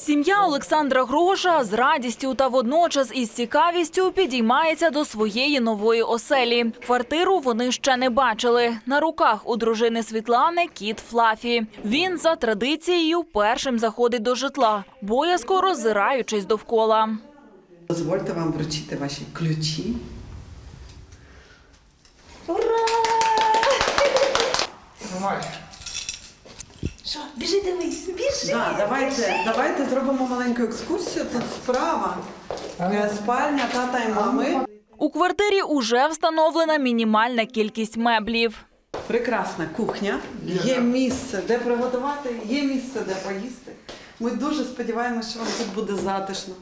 Сім'я Олександра Гроша з радістю та водночас із цікавістю підіймається до своєї нової оселі. Квартиру вони ще не бачили. На руках у дружини Світлани кіт Флафі. Він за традицією першим заходить до житла, боязко роззираючись довкола. Дозвольте вам вручити ваші ключі. Що, біжи дивись, біжи. Да, давайте, давайте зробимо маленьку екскурсію. Тут справа е, спальня тата і мами. У квартирі уже встановлена мінімальна кількість меблів. Прекрасна кухня. Є місце, де приготувати, є місце, де поїсти. Ми дуже сподіваємося, що вам тут буде затишно.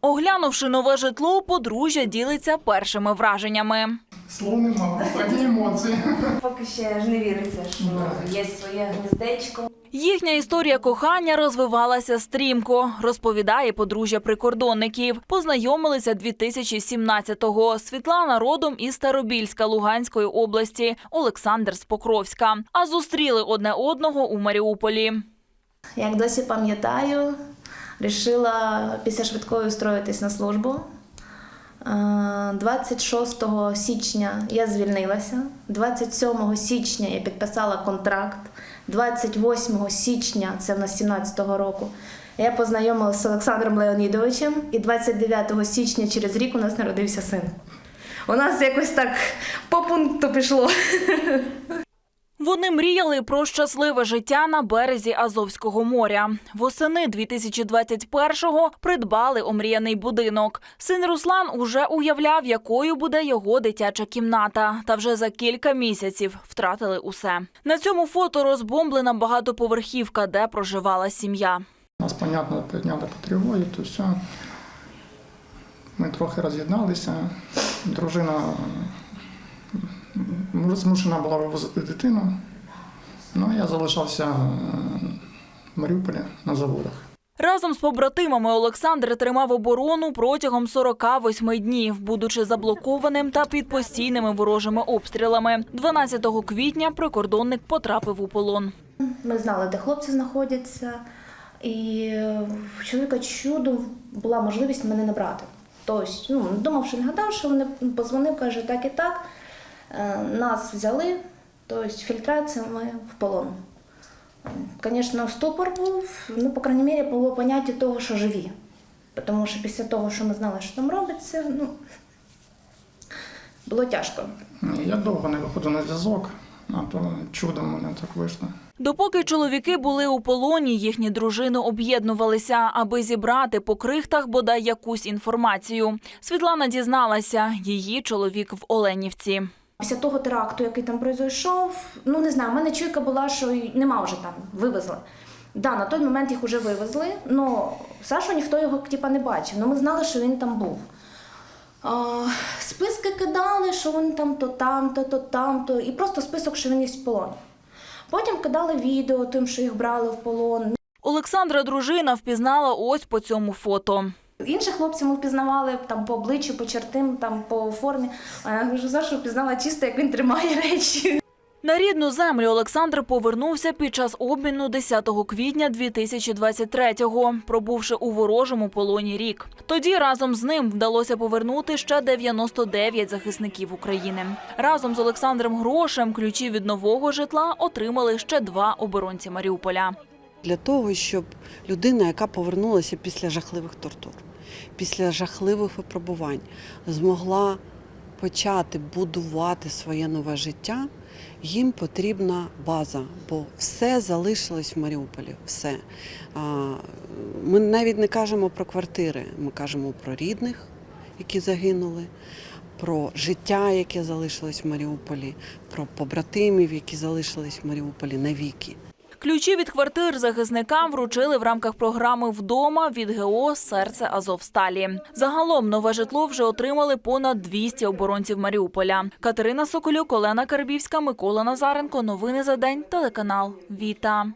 Оглянувши нове житло, подружжя ділиться першими враженнями. Слов нема, одні емоції. Поки ще ж не віриться, що є своє гнездечко. Їхня історія кохання розвивалася стрімко, розповідає подружжя прикордонників. Познайомилися 2017-го. Світлана родом із Старобільська Луганської області, Олександр з Покровська. А зустріли одне одного у Маріуполі. Як досі пам'ятаю, вирішила після швидкої устроїтись на службу. Е, 26 січня я звільнилася, 27 січня я підписала контракт, 28 січня, це в нас 17-го року, я познайомилася з Олександром Леонідовичем, і 29 січня через рік у нас народився син. У нас якось так по пункту пішло. Вони мріяли про щасливе життя на березі Азовського моря. Восени 2021-го придбали омріяний будинок. Син Руслан уже уявляв, якою буде його дитяча кімната. Та вже за кілька місяців втратили усе. На цьому фото розбомблена багатоповерхівка, де проживала сім'я. Нас, понятно, підняли по тривогі, то все. Ми трохи роз'єдналися. Дружина змушена була вивозити дитину. Ну, я залишався е, в Маріуполі на заводах. Разом з побратимами Олександр тримав оборону протягом 48 днів, будучи заблокованим та під постійними ворожими обстрілами. 12 квітня прикордонник потрапив у полон. Ми знали, де хлопці знаходяться, і в чоловіка чудом була можливість мене набрати. Тобто, ну, думав, що не гадав, що вони позвонив, каже, так і так. Е, Нас взяли, тобто фільтрація ми в полон. Звісно, ступор був, ну, по крайній мірі, було поняття того, що живі. Тому що після того, що ми знали, що там робиться, ну, було тяжко. Я довго не виходив на зв'язок, а то чудом мене так вийшло. Допоки чоловіки були у полоні, їхні дружини об'єднувалися, аби зібрати по крихтах бодай якусь інформацію. Світлана дізналася, її чоловік в Оленівці. Після того теракту, який там пройшов, ну не знаю, в мене чуйка була, що нема вже там, вивезли. Да, на той момент їх вже вивезли, але Сашу ніхто його типа, не бачив. Ну ми знали, що він там був. А, списки кидали, що він там то там, то, то там, то і просто список, що він є в полоні. Потім кидали відео тим, що їх брали в полон. Олександра дружина впізнала ось по цьому фото. Інших хлопців ми впізнавали там по обличчю, по чертим, там по формі. А я кажу, Сашу впізнала чисто, як він тримає речі. На рідну землю Олександр повернувся під час обміну 10 квітня 2023-го, пробувши у ворожому полоні рік. Тоді разом з ним вдалося повернути ще 99 захисників України. Разом з Олександром Грошем ключі від нового житла отримали ще два оборонці Маріуполя. Для того, щоб людина, яка повернулася після жахливих тортур, після жахливих випробувань, змогла почати будувати своє нове життя, їм потрібна база, бо все залишилось в Маріуполі. Все. Ми навіть не кажемо про квартири, ми кажемо про рідних, які загинули. Про життя, яке залишилось в Маріуполі, про побратимів, які залишились в Маріуполі навіки. Ключі від квартир захисникам вручили в рамках програми Вдома від ГО Серце Азовсталі. Загалом нове житло вже отримали понад 200 оборонців Маріуполя. Катерина Соколюк, Олена Карбівська, Микола Назаренко. Новини за день. Телеканал Віта.